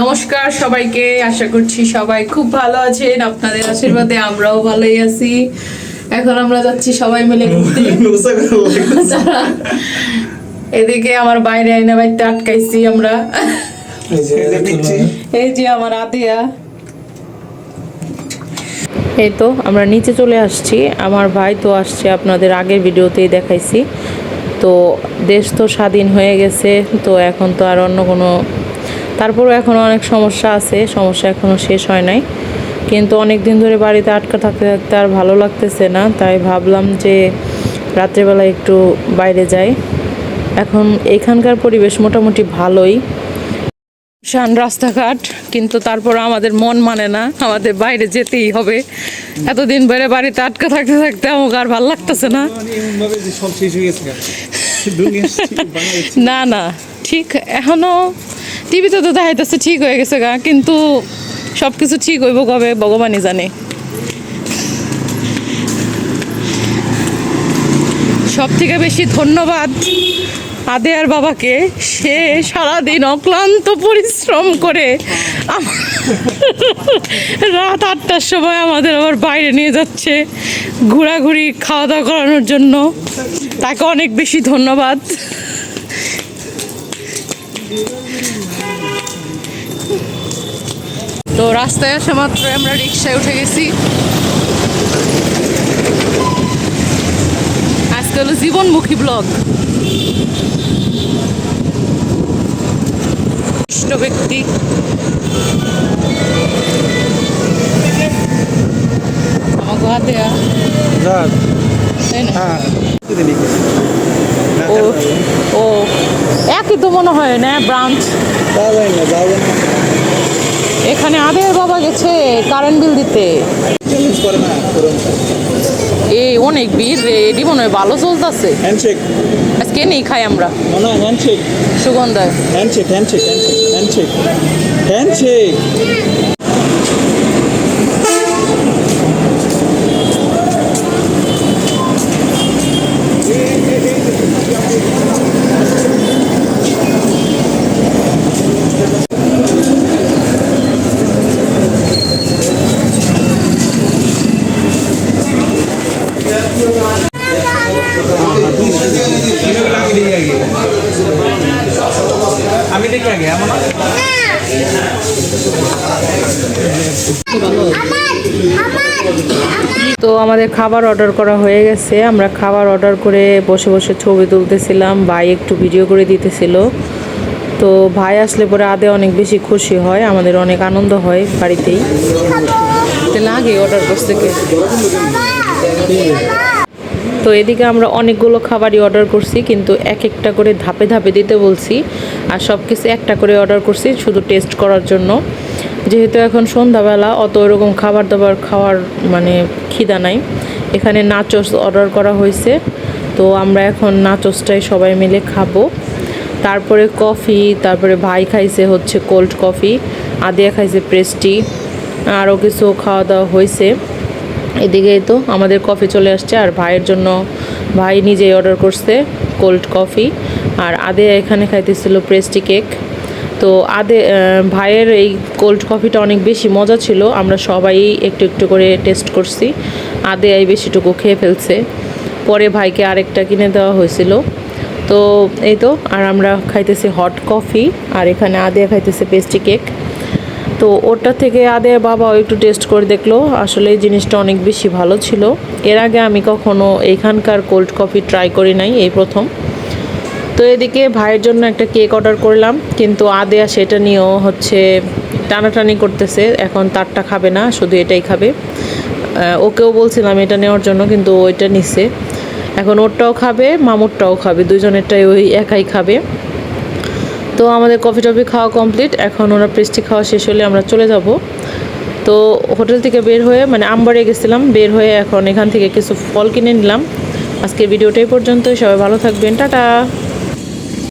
নমস্কার সবাইকে আশা করছি সবাই খুব ভালো আছেন আপনাদের আশীর্বাদে আমরাও ভালোই আছি। এখন আমরা যাচ্ছি সবাই মিলে ঘুরতে। এদিকে আমার বাইরে আইনা বাইতে আটকাইছি আমরা। এই যে আমার আদিয়া। এই তো আমরা নিচে চলে আসছি। আমার ভাই তো আসছে আপনাদের আগের ভিডিওতেই দেখাইছি। তো দেশ তো স্বাধীন হয়ে গেছে তো এখন তো আর অন্য কোনো তারপরও এখনও অনেক সমস্যা আছে সমস্যা এখনও শেষ হয় নাই। কিন্তু অনেক দিন ধরে বাড়িতে আটকা থাকতে থাকতে আর ভালো লাগতেছে না তাই ভাবলাম যে রাত্রেবেলা একটু বাইরে যাই। এখন এখানকার পরিবেশ মোটামুটি ভালোই। শান রাস্তাঘাট কিন্তু তারপর আমাদের মন মানে না আমাদের বাইরে যেতেই হবে। এতদিন ধরে বাড়িতে আটকা থাকতে থাকতে আমাকে আর ভালো লাগতেছে না। বাংলাদেশ না না ঠিক এখনও টিভিতে তো দেখাইতেছে, ঠিক হয়ে গেছে গা, কিন্তু সব কিছু ঠিক হইব কবে, ভগবানই জানে। সব থেকে বেশি ধন্যবাদ আদেয়ার বাবাকে, সে সারাদিন অক্লান্ত পরিশ্রম করে রাত আটটার সময় আমাদের আবার বাইরে নিয়ে যাচ্ছে, ঘোরাঘুরি, খাওয়া দাওয়া করানোর জন্য। তাকে অনেক বেশি ধন্যবাদ। তো রাস্তায় আসা মাত্র আমরা রিক্সায় উঠে গেছি। আজকে হলো জীবনমুখী ব্লগ। ব্যক্তি। আমাকে হাতে আ- তাই না? হ্যাঁ। ও। একই তো মনে হয় না ব্রাঞ্চ? এখানে আদের বাবা গেছে কারেন্ট বিল দিতে। এই অনেক ভিড় রে এটি মনে হয় ভালো চলতেছে। আজকে নেই খাই আমরা। সুগন্ধায় handshake handshake handshake handshake handshake এমন তো আমাদের খাবার অর্ডার করা হয়ে গেছে। আমরা খাবার অর্ডার করে বসে বসে ছবি তুলতেছিলাম। ভাই একটু ভিডিও করে দিতেছিল। তো ভাই আসলে পরে আদে অনেক বেশি খুশি হয় আমাদের অনেক আনন্দ হয় বাড়িতেই। তো লাগে অর্ডার করতে কে? তো এদিকে আমরা অনেকগুলো খাবারই অর্ডার করছি, কিন্তু এক একটা করে ধাপে ধাপে দিতে বলছি। আর সব কিছু একটা করে অর্ডার করছি শুধু টেস্ট করার জন্য। যেহেতু এখন সন্ধ্যাবেলা, অত ওরকম খাবার দাবার খাওয়ার মানে খিদা নাই। এখানে নাচোস অর্ডার করা হয়েছে। তো আমরা এখন নাচোসটাই সবাই মিলে খাব। তারপরে কফি তারপরে ভাই খাইছে হচ্ছে কোল্ড কফি আদিয়া খাইছে প্রেস্টি আরও কিছু খাওয়া দাওয়া হয়েছে। এদিকেই তো আমাদের কফি চলে আসছে আর ভাইয়ের জন্য ভাই নিজেই অর্ডার করছে কোল্ড কফি আর আদে এখানে খাইতেছিল প্রেস্টি কেক তো আদে ভাইয়ের এই কোল্ড কফিটা অনেক বেশি মজা ছিল। আমরা সবাই একটু একটু করে টেস্ট করছি। আদে এই বেশিটুকু খেয়ে ফেলছে। পরে ভাইকে আরেকটা কিনে দেওয়া হয়েছিল। তো এই তো, আর আমরা খাইতেছি হট কফি আর এখানে আদে খাইতেছে পেস্টি কেক তো ওটা থেকে আদে বাবাও একটু টেস্ট করে দেখল। আসলে এই জিনিসটা অনেক বেশি ভালো ছিল। এর আগে আমি কখনো এইখানকার কোল্ড কফি ট্রাই করি নাই, এই প্রথম। তো এদিকে ভাইয়ের জন্য একটা কেক অর্ডার করলাম, কিন্তু আদেয়া সেটা নিয়েও হচ্ছে টানাটানি করতেছে। এখন তারটা খাবে না, শুধু এটাই খাবে। ওকেও বলছিলাম এটা নেওয়ার জন্য, কিন্তু ওইটা নিচ্ছে এখন ওরটাও খাবে, মামুরটাও খাবে, দুজনেরটাই ওই একাই খাবে। তো আমাদের কফি টফি খাওয়া কমপ্লিট এখন ওরা পেস্টি খাওয়া শেষ হলে আমরা চলে যাব। তো হোটেল থেকে বের হয়ে মানে আমবারে গেছিলাম, বের হয়ে এখন এখান থেকে কিছু ফল কিনে নিলাম। আজকের ভিডিওটাই পর্যন্ত সবাই ভালো থাকবেন। টাটা!